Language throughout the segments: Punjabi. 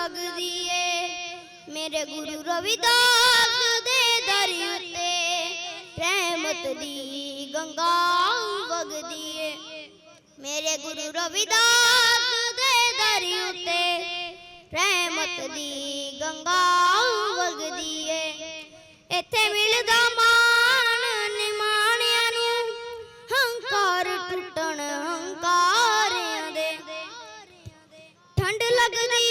ਲੱਗਦੀ ਏ। ਮੇਰੇ ਗੁਰੂ ਰਵਿਦਾਸ ਦੇ ਦਰ ਉੱਤੇ ਰਹਿਮਤ ਦੀ ਗੰਗਾ ਵਗਦੀ ਏ। ਮੇਰੇ ਗੁਰੂ ਰਵਿਦਾਸ ਦੇ ਦਰ ਉੱਤੇ ਰਹਿਮਤ ਦੀ ਗੰਗਾ ਵਗਦੀ ਏ। ਇੱਥੇ ਮਿਲਦਾ ਮਾਣ ਨਿਮਾਣਿਆਂ ਨੂੰ, ਹੰਕਾਰ ਟੁੱਟਣ ਹੰਕਾਰਿਆਂ ਦੇ। ਠੰਡ ਲੱਗਦੀ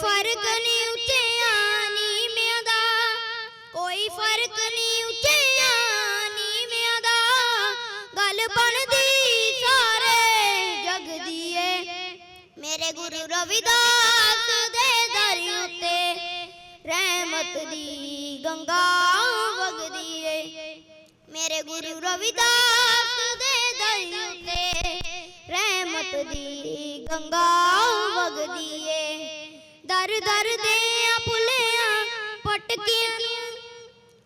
ਫ਼ਰਕ ਨਹੀਂ ਉੱਚਿਆਂ ਨੀਵਿਆਂ ਦਾ। ਕੋਈ ਫ਼ਰਕ ਨਹੀਂ ਉੱਚਿਆਂ ਨੀਵਿਆਂ ਦਾ। ਗੱਲ ਬਣਦੀ ਸਾਰੇ ਜਗ ਦੀ ਏ ਮੇਰੇ ਗੁਰੂ ਰਵਿਦਾਸ ਦੇ ਦਰ ਉੱਤੇ ਰਹਿਮਤ ਦੀ ਗੰਗਾ ਵਗਦੀ ਏ ਮੇਰੇ ਗੁਰੂ ਰਵਿਦਾਸ ਦੇ ਦਰ ਉੱਤੇ ਰਹਿਮਤ ਦੀ ਗੰਗਾ ਵਗਦੀ ਏ ਦਰ ਦਰ ਦੇ ਪੁੱਲਿਆਂ ਪਟਕੀਆਂ ਨੂੰ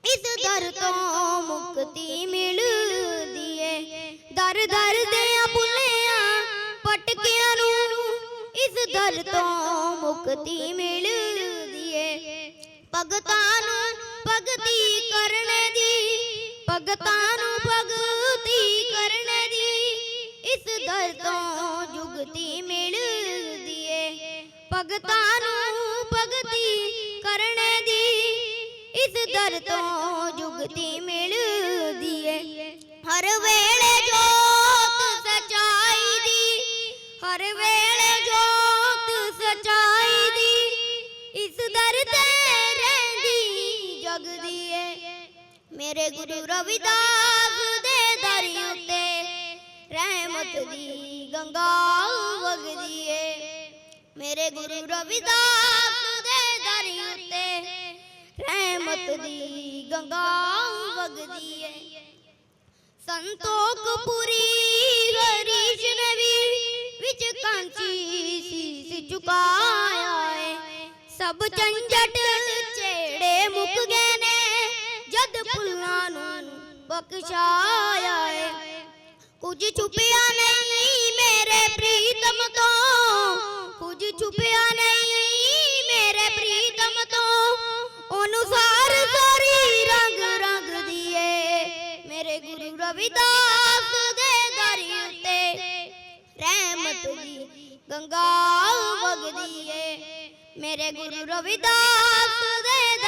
ਇਸ ਦਰ ਤੋਂ ਮੁਕਤੀ ਮਿਲਦੀ ਏ। ਦਰ ਦਰ ਦੇ ਪੁੱਲਿਆਂ ਪਟਕਿਆਂ ਨੂੰ ਇਸ ਦਰ ਤੋਂ ਮੁਕਤੀ ਮਿਲਦੀ ਏ। ਭਗਤਾਂ ਨੂੰ ਭਗਤੀ ਕਰਨ ਦੀ, ਭਗਤਾਂ ਨੂੰ ਭਗਤੀ ਕਰਨ ਦੀ ਇਸ ਦਰ ਤੋਂ ਜੁਗਤੀ ਮਿਲਦੀ ਭਗਤਾਂ ਨੂੰ ਭਗਤੀ ਕਰਨ ਦੀ। ਇਸ ਦਰ ਤੋਂ ਜੁਗਤੀ ਮਿਲਦੀ ਏ। ਹਰ ਵੇਲੇ ਜੋਤ ਸਚਾਈ ਦੀ। ਹਰ ਵੇਲੇ ਜੋਤ ਸਚਾਈ ਦੀ। ਇਸ ਦਰ ਤੇ ਰਹਿੰਦੀ ਜਗਦੀ ਏ। ਮੇਰੇ ਗੁਰੂ ਰਵਿਦਾਸ ਦੇ ਦਰ ਉੱਤੇ ਰਹਿਮਤ ਦੀ ਗੰਗਾ ਵਗਦੀ ਏ। ਮੇਰੇ ਗੁਰੂ ਰਵਿਦਾਸ ਦੇ ਦਰ ਉੱਤੇ ਰਹਿਮਤ ਦੀ ਗੰਗਾ ਵਗਦੀ ਏ। ਸੰਤੋਖਪੁਰੀ ਹਰੀਸ਼ ਨਵੀ ਵਿੱਚ ਕਾਂਚੀ ਸੀਸ ਝੁਕਾਇਆ ਏ। ਸਭ ਝੰਜਟ ਛੇੜੇ ਮੁੱਕ ਗਏ ਨੇ, ਜਦ ਫੁੱਲਾਂ ਨੂੰ ਬਖਸ਼ਾਇਆ ਏ। ਕੁਝ ਛੁਪਿਆ ਨਹੀਂ ਮੇਰੇ ਪ੍ਰੀਤਮ ਤੋਂ ਕੁਝ ਛੁਪਿਆ ਨਹੀਂ ਮੇਰੇ ਪ੍ਰੀਤਮ ਤੋਂ। ਉਹਨੂੰ ਸਾਰੀ ਰੰਗ ਰੰਗ ਦੀਏ। ਮੇਰੇ ਗੁਰੂ ਰਵਿਦਾਸ ਦੇ ਦਰ ਉੱਤੇ ਰਹਿਮਤ ਦੀ ਗੰਗਾ ਵਗਦੀ ਏ। ਮੇਰੇ ਗੁਰੂ ਰਵਿਦਾਸ ਦੇ